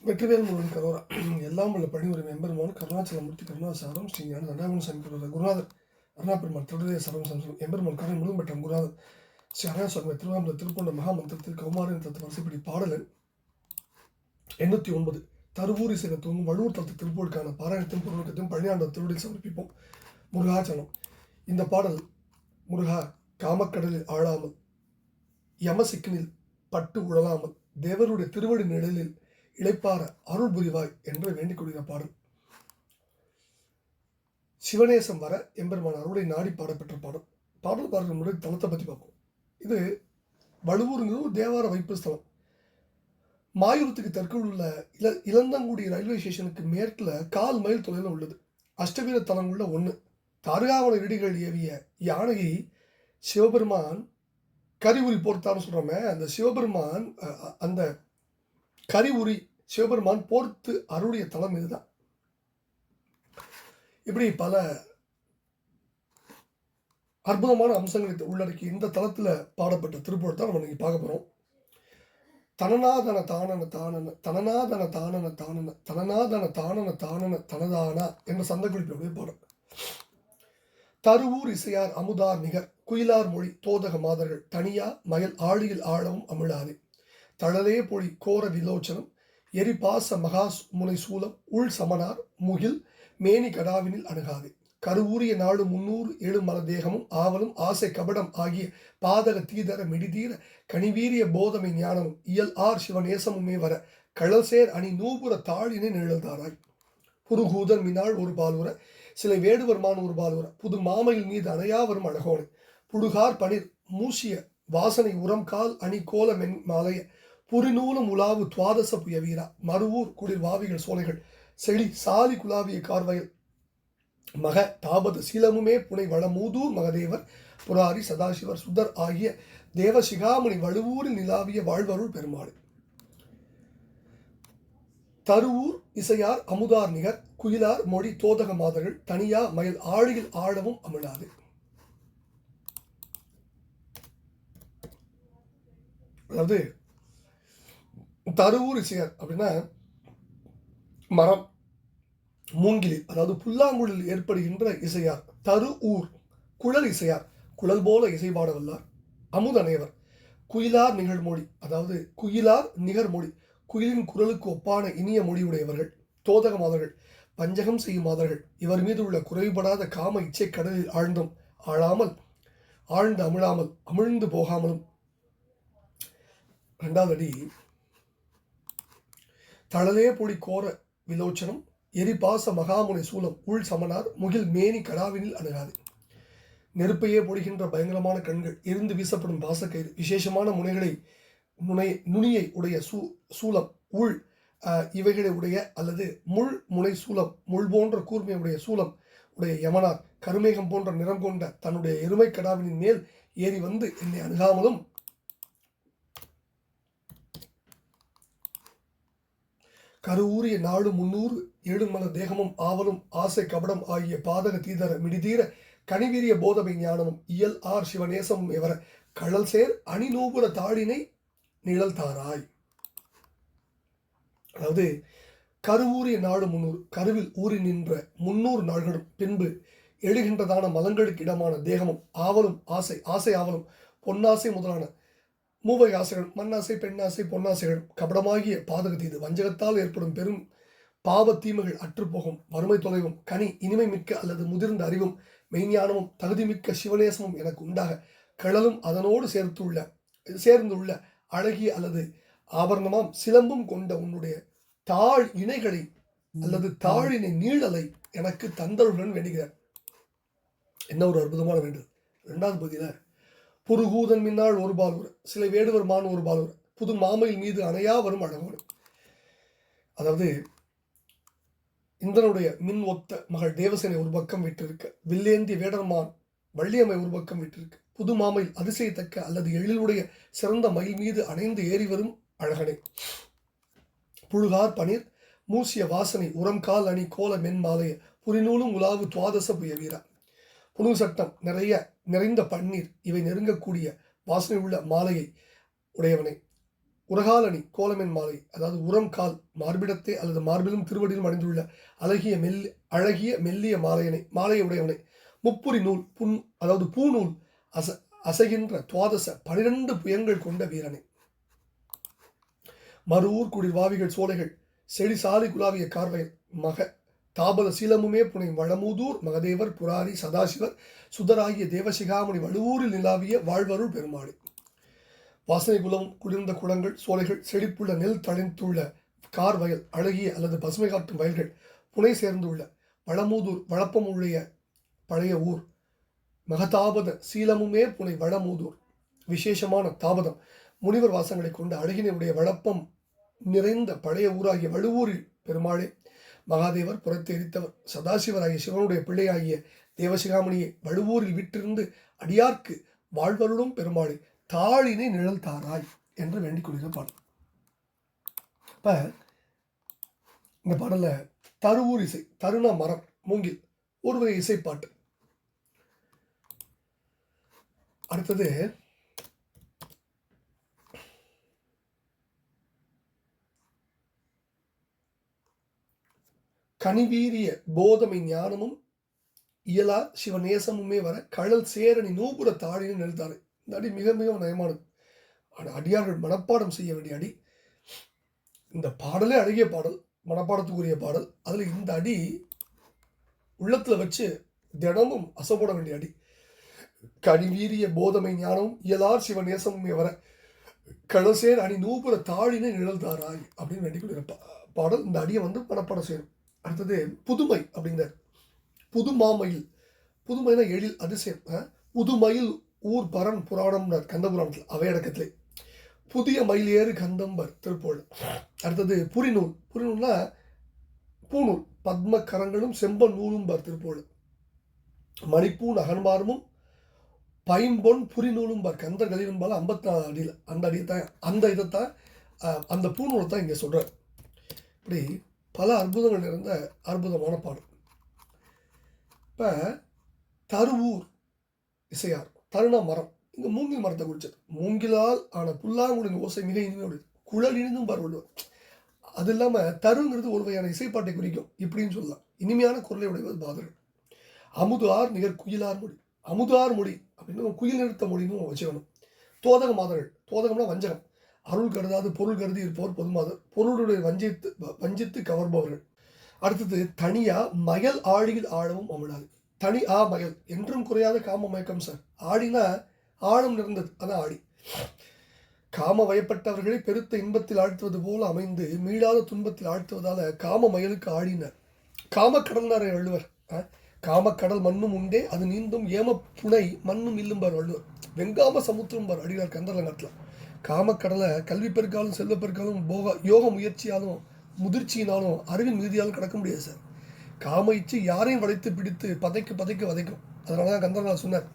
வெற்றிவேல் முருகன் கரோரா. எல்லாம் உள்ள பணிபுரி எம்பெருமான் கருணாச்சலமூர்த்தி கருணாசாரம் ஸ்ரீ ஞான தண்டாகுன சாமி கரோரா குருநாதர். அருணாபெருமான் திருடைய சரம் சம்சம் எம்பெருமான் கருணை முழுவதும் பெற்ற குருநாதர். ஸ்ரீ அருணாசுவாமி திருவாமூர் திருப்பொண்ட மகாமந்திரத்தில் கௌமாரின் தத்து வரிசைப்படி பாடலன் எண்ணூற்றி ஒன்பது. தருவூரி சில வழுவூர் தத்து திருப்பூருக்கான பாராயணத்தையும் பொருளுக்கத்தையும் பழனியாண்ட திருவடி சமர்ப்பிப்போம். முருகாச்சலம் இந்த பாடல் முருகா காமக்கடலில் ஆழாமல் யமசிக்கனில் பட்டு உழலாமல் தேவருடைய திருவடி நிழலில் இழைப்பார அருள் புரிவாய் என்று வேண்டிக் கொள்கிற பாடல். சிவநேசம் வர எம்பெருமான் அருளை நாடி பாடப்பெற்ற பாடல். பாடல் பாடல் முறை தளத்தை பற்றி பார்ப்போம். இது வலுவூருங்கிறது தேவார வைப்பு ஸ்தலம். மாயூரத்துக்கு தெற்கில் உள்ள இல இளந்தங்குடி ரயில்வே ஸ்டேஷனுக்கு மேற்கில் கால் மைல் தொலைவில் உள்ளது. அஷ்டவீர தலங்குள்ள ஒன்று தாருகாவன இடிகள் ஏவிய யானையை சிவபெருமான் கரிபுரி போர்த்தான்னு சொல்கிறோமே அந்த சிவபெருமான் அ- அந்த கரிவுரி சிவபெருமான் போர்த்து அருளிய தலம் இதுதான். இப்படி பல அற்புதமான அம்சங்களை உள்ளடக்கி இந்த தளத்தில் பாடப்பட்ட திருப்பூர் தான் நம்ம பார்க்க போகிறோம் தனநாதன தானன தானன தனநாதன தானன தானன தனநாதன தானன தானன தனதானா என்ற சந்த குறிப்பினுடைய பாடம் தருவூர் இசையார் அமுதார் நிகர் குயிலார் மொழி தோதக மாதர்கள் தனியா மயல் ஆழியில் ஆழவும் அமிழாதே. தழலே பொழி கோர விலோச்சனம் எரிபாச மகா முனை சூலம் உள் சமனார் முகில் மேனி கடாவினில் அணுகாது. கருவூரிய நாடு முன்னூறு ஏழு மல தேகமும் ஆவலும் ஆசை கபடம் ஆகிய பாதக தீதர மிடிதீர கனிவீரிய போதமை ஞானமும் இயல் ஆர் சிவநேசமுமே வர கழல்சேர் அணி நூபுர தாழினை நிழல்தாராய். புருகூதன் மினாள் ஒரு பாலுர சிலை வேடுவர்மான் ஒரு பாலுர புது மாமையில் மீது அணையாவரும் அழகோனை. புடுகார் பனிர் மூசிய வாசனை உரம் கால் அணி கோல மென் மாலைய புரிநூலும் உலாவு துவாதச புயவீரா. மறுவூர் குளிர் வாவிகள் சோலைகள். செழி சாலி குலாவிய கார்வயல். மக தாபத சீலமுமே புனை வளமூதூர் மகதேவர். புராரி சதாசிவர் சுதர் ஆகிய தேவசிகாமணி வழுவூரில் நிலாவிய வாழ்வருள் பெருமாள். தருவூர் இசையார் அமுதார் நிகர். குயிலார் மொழி தோதக மாதர்கள். தனியா மயில் ஆழியில் ஆழவும் அமிழாது. அதாவது தருவூர் இசையார் அப்படின்னா மரம் மூங்கிலி அதாவது புல்லாங்குழலில் ஏற்படுகின்ற இசையார் தரு ஊர் குழல் இசையார் குழல் போல இசைபாட வல்லார் அமுதனைவர் குயிலார் நிகழ்மொழி அதாவது குயிலார் நிகர்மொழி குயிலின் குரலுக்கு ஒப்பான இனிய மொழியுடையவர்கள் தோதக மாதர்கள் பஞ்சகம் செய்யும் மாதர்கள் இவர் மீது உள்ள குறைபடாத காம இச்சை கடலில் ஆழ்ந்தும் ஆழாமல் ஆழ்ந்து அமிழாமல் அமிழ்ந்து போகாமலும். ரெண்டாவது அடி தளலே பொடி கோர விலோச்சனம் எரிபாச மகாமுனை சூலம் உள் சமனார் முகில் மேனி கடாவினில் அணுகாது. நெருப்பையே பொடிகின்ற பயங்கரமான கண்கள் எரிந்து வீசப்படும் பாசக்கயிறு விசேஷமான முனைகளை முனை நுனியை உடைய சூ சூலம் உள் இவைகளை உடைய அல்லது முள் முனை சூலம் முள் போன்ற கூர்மை உடைய சூலம் உடைய யமனார் கருமேகம் போன்ற நிறம் கொண்ட தன்னுடைய எருமை கடாவினின் மேல் ஏறி வந்து என்னை அணுகாமலும் கருவூரிய நாடு முன்னூறு ஏழுமல தேகமும் ஆவலும் ஆசை கபடம் ஆகிய பாதக தீதர மிடிதீர கனிவீரிய போதமை ஞானமும் இயல் ஆர் சிவநேசமும் எவர கழல் சேர் அணிநூபுர தாழினை நிழல் தாராய். அதாவது கருவூரிய நாடு முன்னூறு கருவில் ஊறி நின்ற முன்னூறு நாள்களும் பின்பு எழுகின்றதான மலங்களுக்கு இடமான தேகமும் ஆவலும் ஆசை ஆசை ஆவலும் பொன்னாசை முதலான மூவை ஆசைகள் மண்ணாசை பெண்ணாசை பொன்னாசைகள் கபடமாகிய பாதக தீது வஞ்சகத்தால் ஏற்படும் பெரும் பாவ தீமைகள் அற்றுப்போகும். வறுமை தொலைவும் கனி இனிமை மிக்க அல்லது முதிர்ந்த அறிவும் மெய்ஞானமும் தகுதிமிக்க சிவநேசமும் எனக்கு உண்டாக. கிழலும் அதனோடு சேர்த்துள்ள சேர்ந்துள்ள அழகிய அல்லது ஆபரணமாம் சிலம்பும் கொண்ட உன்னுடைய தாழ் இணைகளை அல்லது தாழினை நீழலை எனக்கு தந்தருடன் வேண்டுகிறார் என்ன ஒரு அற்புதமான வேண்டுதல். ரெண்டாவது பகுதியில புருகூதன் மின்னாள் ஒரு பாலூர் சில வேடுவர் மான் ஒரு பாலூர் புது மாமையில் மீது அணையா வரும் அழகோடு. அதாவது இந்திரனுடைய மின் ஒத்த மகள் தேவசேனை ஒரு பக்கம் விட்டிருக்க வில்லேந்திய வேடர்மான் வள்ளியம்மை ஒரு பக்கம் விட்டிருக்கு புது மாமையில் அதிசயத்தக்க அல்லது எழிலுடைய சிறந்த மயில் மீது அணைந்து ஏறி வரும் அழகனை. புழுகார் பனீர் மூசிய வாசனை உரம் கால் அணி கோல மென் மாலைய புரிநூலும் உலாவு துவாதச புய உணவு சட்டம் நிறைய நிறைந்த பன்னீர் இவை நெருங்கக்கூடிய வாசனை உள்ள மாலையை உடையவனை. உரகாலணி கோலமென் மாலை அதாவது உரம் கால் மார்பிடத்தே அல்லது மார்பிலும் திருவடியிலும் அணிந்துள்ள அழகிய மெல் அழகிய மெல்லிய மாலையனை மாலையை உடையவனை. முப்புரி நூல் புன் அதாவது பூநூல் அச அசைகின்ற துவாதச பனிரெண்டு புயங்கள் கொண்ட வீரனை. மறுவூர் குடில் வாவிகள் சோலைகள் செடி சாலை குலாவிய கார்வையில் மக தாபத சீலமுமே புனை வளமூதூர் மகதேவர் புராரி சதாசிவர் சுதராகிய தேவசிகாமணி வலுவூரில் நிலாவிய வாழ்வருள் பெருமாள். வாசனை குலம் குளிர்ந்த குளங்கள் சோலைகள் செழிப்புள்ள நெல் தழைத்துள்ள கார் வயல் அழகிய அல்லது பசுமை காட்டும் வயல்கள் புனை சேர்ந்துள்ள வளமூதூர் வளப்பமுடைய பழைய ஊர். மகதாபத சீலமுமே புனை வளமூதூர். விசேஷமான தாபதம். முனிவர் வாசங்களை கொண்ட அழகினுடைய வளப்பம் நிறைந்த பழைய ஊராகிய வழுவூரில் பெருமாளே. மகாதேவர் புறத்தெரித்தவர் சதாசிவராகிய சிவனுடைய பிள்ளையாகிய தேவசிகாமணியை வழுவூரில் விட்டிருந்து அடியார்க்கு வாழ்வருளும் பெருமாளே தாளினை நிழல் தாராய் என்று வேண்டிக் கொள்கிற பாடல். இப்போ இந்த பாடலில் தருவூர் இசை தருண மரம் மூங்கில் ஒரு வகை இசைப்பாட்டு. அடுத்தது கனிவீரிய போதமை ஞானமும் இயலா சிவநேசமுமே வர கடல் சேரணி நூபுர தாழின்னு நிறுத்தாரு. இந்த அடி மிக மிக நயமானது. ஆனால் அடியார்கள் மனப்பாடம் செய்ய வேண்டிய அடி. இந்த பாடலே அழகிய பாடல் மனப்பாடத்துக்குரிய பாடல். அதில் இந்த அடி உள்ளத்தில் வச்சு தினமும் அசப்பட வேண்டிய அடி. கனிவீரிய போதமை ஞானமும் இயலார் சிவநேசமுமே வர கடசேர் அணி நூபுர தாழினை நிழல்தாராய் அப்படின்னு வேண்டிக் கொண்டிருப்பா பாடல். இந்த அடியை வந்து மனப்பாடம் செய்யணும். அடுத்தது புதுமை அப்படிங்கிறார் புதுமாமயில். புதுமைனா எழில் அதிசயம். புதுமயில் ஊர் பரன் புராணம்னார் கந்த புராணத்தில் அவையடக்கத்திலே. புதிய மயில் ஏறு கந்தம்பர் திருப்போல் அடுத்தது புரிநூல். புரிநூல்னா பூநூல் பத்ம கரங்களும் செம்பன் நூலும் பர் திருப்போல் மணிப்பூன் அகன்பாரமும் பைம்பொன் புரிநூலும் பர் கந்த கலிவன்பால ஐம்பத்தி நாலு அடியில். அந்த அடியை தான் அந்த இதைத்தான் அந்த பூநூலை தான் இங்கே சொல்கிறார் இப்படி பல அற்புதங்கள் நிறைந்த அற்புதமான பாடல். இப்போ தருவூர் இசையார் தருண மரம் இங்கே மூங்கில் மரத்தை குடிச்சது மூங்கிலால் ஆன புல்லாங்குடின் ஓசை மிக இனிமையுடையது குழல் இனிந்தும் பரவல்வர் அது இல்லாமல் தருங்கிறது ஒரு வகையான இசைப்பாட்டை குறிக்கும் இப்படின்னு சொல்லலாம். இனிமையான குரலை உடையவது பாதர்கள் அமுதார் நிகர் குயிலார் மொழி. அமுதார் மொழி அப்படின்னு குயில் நிறுத்த மொழின்னு வச்சுக்கணும். தோதக மாதர்கள். தோதகம்னா வஞ்சகம். அருள் கருதாது பொருள் கருதி இருப்பவர் பொதுமாதர் பொருளுடைய வஞ்சித்து வஞ்சித்து கவர்பவர்கள். அடுத்தது தனியா மயல் ஆழியில் ஆழவும் அமிழாது. தனி ஆ மயல் என்றும் குறையாத காம மயக்கம் சார். ஆடினா ஆழம் நிறைந்தது அதான் ஆடி. காம வயப்பட்டவர்களை பெருத்த இன்பத்தில் ஆழ்த்துவது போல அமைந்து மீளாத துன்பத்தில் ஆழ்த்துவதால காம மயலுக்கு ஆடினர். கடல்னாரை வள்ளுவர். ஆ? காமக்கடல் மண்ணும் உண்டே அது நீந்தும் ஏம புனை மண்ணும் இல்லும்பார் வள்ளுவர். வெங்காம சமுத்திரம் பார் அடியார் கந்தரங்கத்தில். காமக்கடலை கல்வி பெருக்காலும் செல்வ பெருக்காலும் போக யோக முயற்சியாலும் முதிர்ச்சியினாலும் அறிவின் மீதியாலும் கடக்க முடியாது சார். காம இச்சு யாரையும் வளைத்து பிடித்து பதைக்கு பதைக்கு வதைக்கும். அதனால தான் கந்தரநாள் சொன்னார்.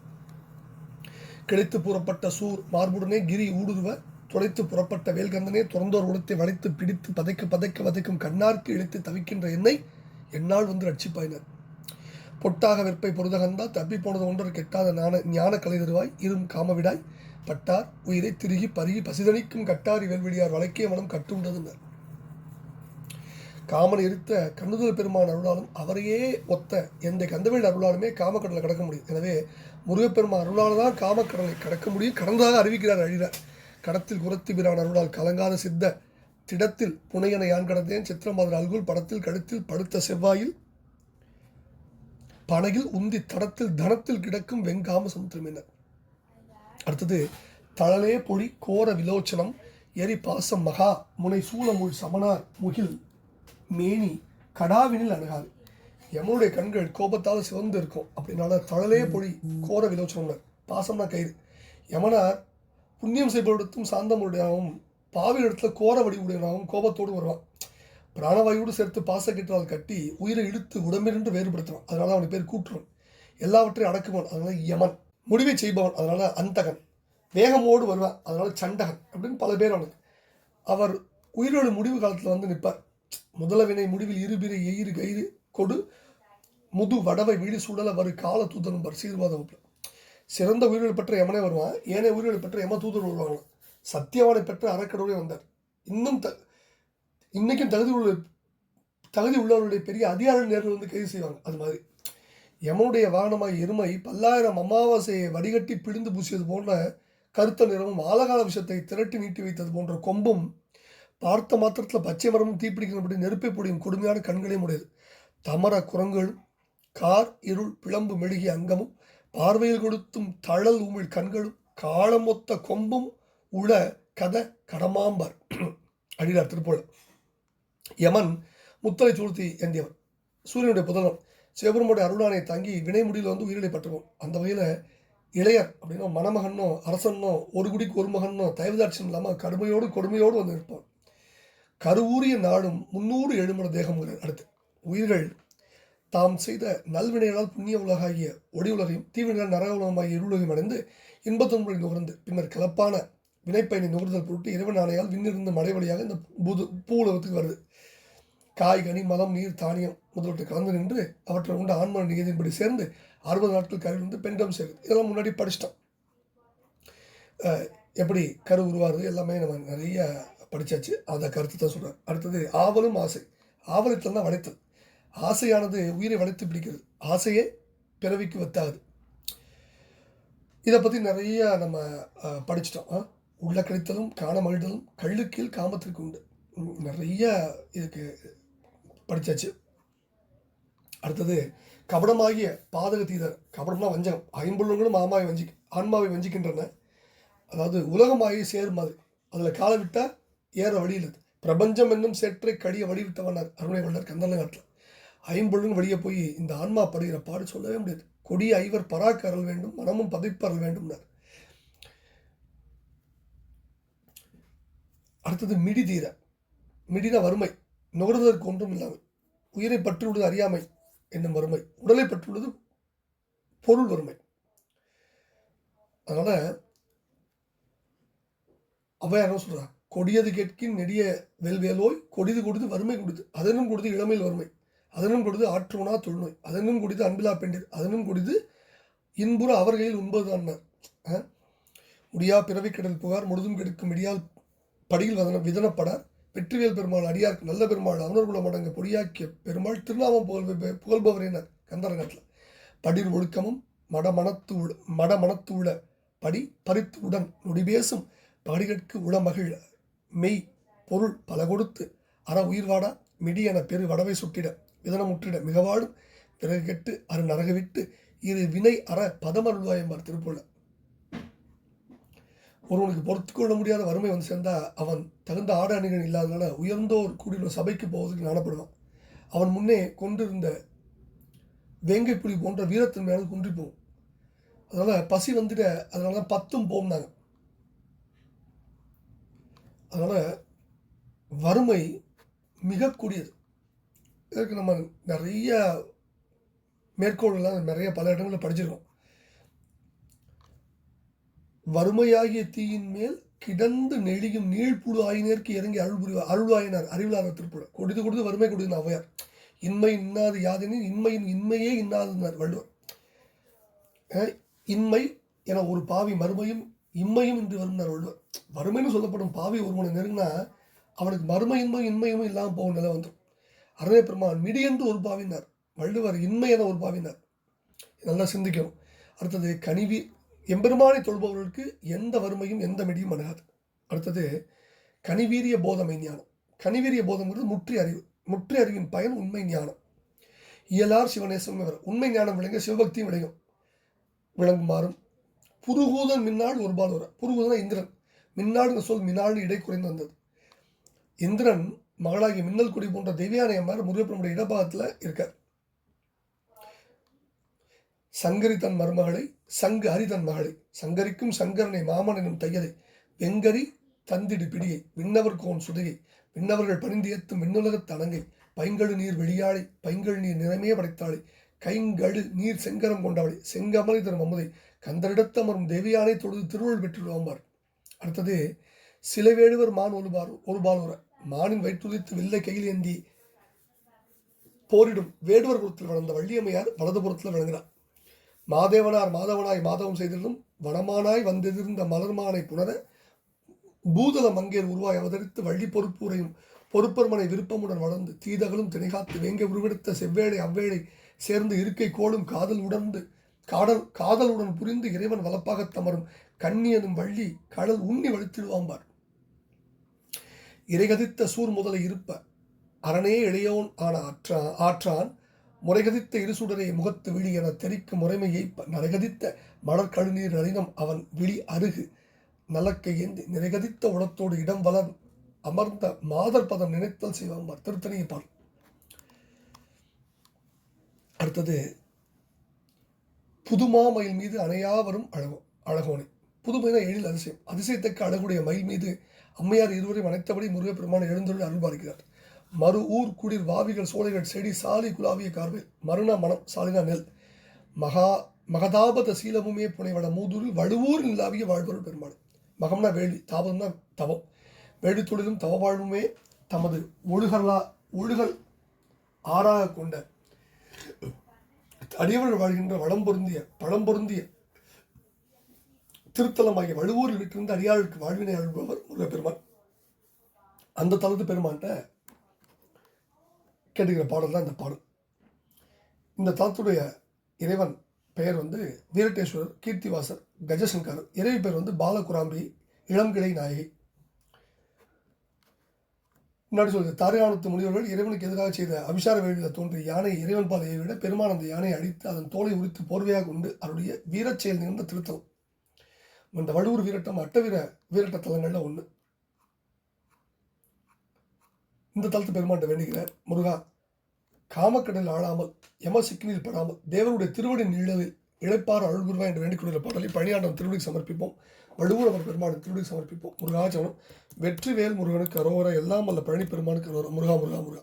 கிளைத்து புறப்பட்ட சூர் மார்புடனே கிரி ஊடுருவ துளைத்து புறப்பட்ட வேல்கந்தனே துறந்தோர் உடத்தை வளைத்து பிடித்து பதைக்க பதைக்க வதைக்கும் கண்ணார்க்கு இழுத்து தவிக்கின்ற என்னை என்னால் வந்து ரட்சிப்பாயினர். பொட்டாக விற்பை பொருதகந்தா தப்பி போனது ஒன்றர் கெட்டாத ஞான ஞான கலை தருவாய் இரும் காமவிடாய் பட்டார் உயிரை திருகி பருகி பசிதணிக்கும் கட்டாரி வெல்வெளியார் வழக்கே மனம் கட்டுண்டதுனர் காமன் இருத்த கண்ணுதல் பெருமான் அருளாலும் அவரையே ஒத்த எந்த கந்தவேல் அருளாலுமே காமக்கடலை கடக்க முடியும். எனவே முருகப்பெருமான் அருளால் தான் காமக்கடலை கடக்க முடியும். கடந்ததாக அறிவிக்கிறார் அழிகிறார் கடத்தில் குரத்தி பிரான் அருளால் கலங்காத சித்த திடத்தில் புனையனை யான் கடந்தேன்? சித்திரமாதர் அல்குல் படத்தில் கழுத்தில் படுத்த செவ்வாயில் பனையில் உந்தி தடத்தில் தனத்தில் கிடக்கும் வெங்காம சமுத்திரமினர் அடுத்தது தழலே பொழி கோர விலோச்சனம் எரி பாசம் மகா முனை சூளமுள் சமனார் முகில் மேனி கடாவினில் அணுகாது. எமனுடைய கண்கள் கோபத்தால் சிவந்து இருக்கும். அப்படின்னால தழலே பொழி கோர விலோச்சனம் பாசம்னா கயிறு. யமனார் புண்ணியம் செய்பவரிடத்தும் சாந்தமுடையாகவும் பாவி இடத்துல கோர வடிவுடையனாகவும் கோபத்தோடு வருவான். பிராணவாயோடு சேர்த்து பாசக்கெட்டால் கட்டி உயிரை இழுத்து உடம்பினின்று வேறுபடுத்துவான். அதனால அவனுக்கு பேர் கூட்டுறோம் எல்லாவற்றையும் அடக்குவான் அதனால யமன். முடிவை செய்பவன். அதனால் அந்தகன். வேகமோடு வருவான். அதனால் சண்டகன் அப்படின்னு பல பேர் அவனுக்கு. அவர் உயிரோடு முடிவு காலத்தில் வந்து நிற்பார். முதலவினை முடிவில் இருபிரை எயிறு கயிறு கொடு. முது வடவை வீடு சூழல வரு கால தூதனும் பர் சீர்வாத சிறந்த உயிர்கள் பெற்ற எமனே வருவான். ஏனைய உயிர்களை பெற்ற எம தூதர் வருவாங்க. சத்தியவானை பெற்ற அறக்கடவுளே வந்தார். இன்னும் த இன்னைக்கும் தகுதி உள்ள தகுதி உள்ளவர்களுடைய பெரிய அதிகார நேரில் வந்து கைது செய்வாங்க. அது மாதிரி. யமனுடைய வாகனமாய் எருமை பல்லாயிரம் அமாவாசையை வடிகட்டி பிழிந்து பூசியது போன்ற கருத்த நிறமும் ஆலகால விஷத்தை திரட்டி நீட்டி வைத்தது போன்ற கொம்பும் பார்த்த மாத்திரத்தில் பச்சை மரமும் தீப்பிடிக்கிறபடி நெருப்பை பொடியும் கொடுமையான கண்களையும் உடையது. தமர குரங்கள் கார் இருள் பிளம்பு மெழுகிய அங்கமும் பார்வையில் கொடுத்தும் தழல் உமிழ் கண்களும் காலமொத்த கொம்பும் உள கத கடமாம்பார். அடிடார் திருப்போல். யமன் முத்தலை சூழ்த்தி எந்தியவன் சூரியனுடைய புதனம் சிவபெருமோடைய அருளானை தாங்கி வினை முடியில் வந்து உயிரிழை பட்டுவோம் அந்த வகையில் இளையர் அப்படின்னா மணமகனோ அரசனோ ஒரு குடிக்கு ஒரு மகனோ தயவுதாட்சியம் இல்லாமல் கடுமையோடு கொடுமையோடு வந்து இருப்பான் கருவூரிய நாடும் முன்னூறு எழுமண தேகம் அடுத்து உயிர்கள் தாம் செய்த நல்வினைகளால் புண்ணிய உலகாகிய ஒளி உலகையும் தீவினால் நரக உலகமாகிய இருளுகையும் அடைந்து இன்பத்துன்பை நுகர்ந்து பின்னர் கலப்பான வினைப்பயனை நுகர்தல் பொருட்டு இறைவன் ஆணையால் விண்ணிருந்து மழை வழியாக இந்த பூது பூ உலகத்துக்கு வருது. காய் கனி மலம் நீர் தானியம் முதலீட்டு கலந்து நின்று அவற்றை கொண்டு ஆன்ம நிகழ்ச்சியின்படி சேர்ந்து அறுபது நாட்கள் கருவில் வந்து பெண்டம் சேருது இதெல்லாம் முன்னாடி படிச்சிட்டோம். அஹ் எப்படி கரு உருவாருது எல்லாமே நம்ம நிறைய படிச்சாச்சு. அந்த கருத்து தான் சொல்கிறார் அடுத்தது ஆவலும் ஆசை. ஆவலத்தில் தான் வளைத்தல். ஆசையானது உயிரை வளைத்து பிடிக்கிறது. ஆசையே பிறவிக்கு வத்தாது. இதை பற்றி நிறைய நம்ம அஹ், படிச்சிட்டோம். உள்ள கழித்தலும் காண மகிழ்தலும் கள்ளுக்கீழ் காமத்திற்கு உண்டு. நிறைய இதுக்கு படிச்சாச்சு. அடுத்தது கபடமாகிய பாதக தீதர் கபடம்னா வஞ்சகம். ஐம்புள்ளங்களும் ஆமாவை வஞ்சி ஆன்மாவை வஞ்சிக்கின்றன. அதாவது உலகமாகி சேர் அது. அதில் காலை விட்டால் ஏற வழியில் பிரபஞ்சம் என்னும் சேற்றை கடிய வடிவிட்டவனார் அருணை வல்லர் கந்தன காட்டில். ஐம்பொழுங்கு வெளியே போய் இந்த ஆன்மா படுகிற பாடு சொல்லவே முடியாது. கொடிய ஐவர் பராக்கு அருள் வேண்டும் மனமும் பதைப்பறல் வேண்டும்னார். அடுத்தது மிடி தீர. மிடின வறுமை. நுகர்வதற்கு ஒன்றும் இல்லாமல். உயிரை பற்றியுள்ளது அறியாமை. என்னும் வறுமை. உடலை பெற்றுள்ளது பொருள் வறுமை. அதனால் அவன் என்ன சொல்கிறான் கொடியது கேட்கின் நெடிய வெல்வேலோய் கொடிது கொடுத்து வறுமை கொடுத்து அதனும் கொடுத்து இளமையில் வறுமை. அதனும் கொடுத்து ஆற்றுவனா தொழுநோய். அதனும் கொடுத்து அன்பிலா பெண்டிர். அதனும் கொடுத்து இன்புற அவர்களில் உண்பது அண்ணர் முடியா பிறவி கடல் புகார் முழுதும் கெடுக்கும் இடியால் படியில் வதன விதனப்படார். வெற்றிவேல் பெருமாள் அடியார்க்கு நல்ல பெருமாள் அவனர்குல மடங்கு பொடியாக்கிய பெருமாள் திருநாமம் புகழ் புகழ்பவரேனர் கந்தரகத்தில் படிர் ஒழுக்கமும் மடமனத்து உள மடமனத்து உள படி பறித்து உடன் நொடிபேசும் படிகற்கு உளமகிழ மெய் பொருள் பல கொடுத்து அற உயிர்வாடா மிடி என பெரு வடவை சுட்டிட விதனமுற்றிட மிகவாடும் பிறகு கெட்டு அரு நரகவிட்டு இரு வினை அற பதமருள்வாயம்பார் திருப்புள்ள ஒருவனுக்கு பொறுத்து கொள்ள முடியாத வறுமை வந்து சேர்ந்தால் அவன் தகுந்த ஆட அணிகள் இல்லாதனால உயர்ந்தோர் கூடியுள்ள சபைக்கு போவதற்கு நாணப்படுவான் அவன் முன்னே கொண்டிருந்த வேங்கை புலி போன்ற வீரத்தன்மையானது குன்றி போகும் அதனால் பசி வந்துட அதனால தான் பத்தும் போம்னாங்க. அதனால் வறுமை மிக கூடியது இதற்கு நம்ம நிறைய மேற்கோள்லாம் நிறைய பல இடங்களில் படிச்சிருக்கோம். வறுமையாகிய தீயின் மேல் கிடந்து நெளியும் நீழ்ப்புழு ஆயினருக்கு இறங்கி அருள் புரிவார் அருளாயினார். அறிவிலான திருப்புழ. கொடுத்து கொடுத்து வறுமை கொடுத்து அவையார் இன்மை இன்னாது யாதெனின் இன்மையின் இன்மையே இன்னாதுன்னார் வள்ளுவர். இன்மை என ஒரு பாவி மறுமையும் இம்மையும் இன்று வரும்னார் வள்ளுவர். வறுமைன்னு சொல்லப்படும் பாவி ஒருவனை நெருங்கினா அவனுக்கு மறுமை இன்மை இன்மையும் இல்லாமல் போகும் நிலை வந்துடும் அருணை பெருமான் மிடி என்று ஒரு பாவினார். வள்ளுவர் இன்மை என ஒரு பாவினார். நல்லா சிந்திக்கணும். அடுத்தது கனிவி எம்பெருமானை தொழுபவர்களுக்கு எந்த வறுமையும் எந்த மிடியும் அணுகாது. அடுத்தது கனிவீரிய போதமை ஞானம். கனிவீரிய போதம்ங்கிறது முற்றி அறிவு. முற்றி அறிவின் பயன் உண்மை ஞானம். இயலார் சிவநேசம் இவர் உண்மை ஞானம் விளங்க சிவபக்தியும் விளையும். விளங்குமாறும் புருகூதன் மின்னாள் ஒரு பால் வர. புருகூதன் இந்திரன். மின்னாடுங்க சொல் மின்னாடு இடை குறைந்து வந்தது. இந்திரன் மகளாகி மின்னல் குடி போன்ற தெய்வியானையம்மார் முருகப்பனுடைய இடபாகத்தில் இருக்கார். சங்கரி தன் மருமகளை சங்கு ஹரி தன் மகளை. சங்கரிக்கும் சங்கரனை மாமன் எனும் தையதை வெங்கரி தந்திடு பிடியை விண்ணவர் கோன் சுதையை விண்ணவர்கள் பணிந்து ஏத்தும் விண்ணுலகத் தனங்கை பைங்கழு நீர் வெளியாளை பைங்கழு நீர் நிறமே படைத்தாளை கைங்கழு நீர் செங்கரம் கொண்டவளை செங்கமலை தரும் அமுதை கந்தரிடத்தமரும் தேவியானை தொழுது திருவள் பெற்றுள்ளாம்பார் அடுத்தது சில வேடுவர் மான் ஒரு பார் மானின் வயிற்றுதித்து வில்லை கையில் ஏந்தி போரிடும் வேடுவர் குலத்தில் வளர்ந்த வள்ளியம்மையார் வலதுபுறத்தில் விளங்குகிறார் மாதேவனார் மாதவனாய் மாதவம் செய்திருந்தும் வனமானாய் வந்தெதிர்ந்த மலர்மானை புணர பூதல மங்கையர் உருவாய் அவதரித்து வள்ளி பொறுப்புரையும் பொறுப்பர்மனை விருப்பமுடன் வளர்ந்து தீதகளும் திணைகாத்து வேங்க உருவெடுத்த செவ்வேளை அவ்வேளை சேர்ந்து இருக்கை கோளும் காதல் உடர்ந்து காடல் காதலுடன் புரிந்து இறைவன் வளப்பாக தமரும் கண்ணியனும் வள்ளி கடல் உண்ணி வலித்திடுவாம்பார் இறைகதித்த சூர் முதலை இருப்ப அரணே இளையோன் ஆன ஆற்றா ஆற்றான் முறைகதித்த இருசுடரை முகத்து விழி என தெரிக்கும் முறைமையை நரகதித்த மலர் கழுநீர் நளினம் அவன் விழி அருகு. நலக்கை ஏந்தி நிறைகதித்த உடத்தோடு இடம் வளர் அமர்ந்த மாதர் பதம் நினைத்தல் செய்வாம்பார் திருத்தணியை பார். அடுத்தது புதுமா மயில் மீது அணையா வரும் அழகோ அழகோனை. புதுமையான எழில் அதிசயம். அதிசயத்தக்க அழகுடைய மயில் மீது அம்மையார் இருவரையும் அனைத்தபடி முருகப்பெருமான் எழுந்துள்ள அருள் பார்க்கிறார் மறு ஊர் குடிர் வாவிகள் சோலைகள் செடி சாலி குலாவிய கார்வில் மருண மனம் சாலினா நெல். மகா மகதாபத சீலமுமே புனைவட மூதூரில் வடுவூர் நிலாவிய வாழ்வருள் பெருமாள். மகம்னா வேள்வி தாபம்னா தவம். வேள்வி தொழிலும் தவ வாழ்வுமே தமது ஒழுகலா ஒழுகல் ஆறாக கொண்ட அடியவர்கள் வாழ்கின்ற வளம் பொருந்திய பழம் பொருந்திய திருத்தலமாகிய வழுவூரில் விட்டிருந்த அடியாளுக்கு வாழ்வினை அழுபவர் முருகப்பெருமான். அந்த தளத்து பெருமான்கிட்ட கேட்டுக்கிற பாடல் தான் இந்த பாடல். இந்த தலத்துடைய இறைவன் பெயர் வந்து வீரட்டேஸ்வரர் கீர்த்திவாசர் கஜசங்கர். இறைவி பெயர் வந்து பாலகுராம்பி இளங்கிளை நாயகி. முன்னாடி சொல்லுது தாரியானத்து முனிவர்கள் இறைவனுக்கு எதிராக செய்த அபிசார வேளையில் தோன்றிய யானை இறைவன் பாதையை விட பெருமான அந்த யானையை அடித்து அதன் தோலை உரித்து போர்வையாக கொண்டு அவருடைய வீரச் செயல் நிகழ்ந்த திருத்தலம். இந்த வடுவூர் வீரட்டம் அட்டவீர வீரட்ட தலங்களில் ஒன்று இந்த தளத்து பெருமாண்ட வேண்டுகிறேன் முருகா காமக்கடலில் ஆளாமல் யம சிக்கினில் படாமல் தேவனுடைய திருவடி நிழலில் இழைப்பார் அழுகுருவா என்று வேண்டிக் பாடலை பணியாண்டம் திருவடிக்கு சமர்ப்பிப்போம். வடுவூர் அவர் பெருமானுக்கு திருவடிக்கு சமர்ப்பிப்போம். முருகாச்சலம் வெற்றிவேல் முருகனுக்கு அரோவர எல்லாம் அல்ல பழனி பெருமானுக்கு அரோவர முருகா முருகா முருகா.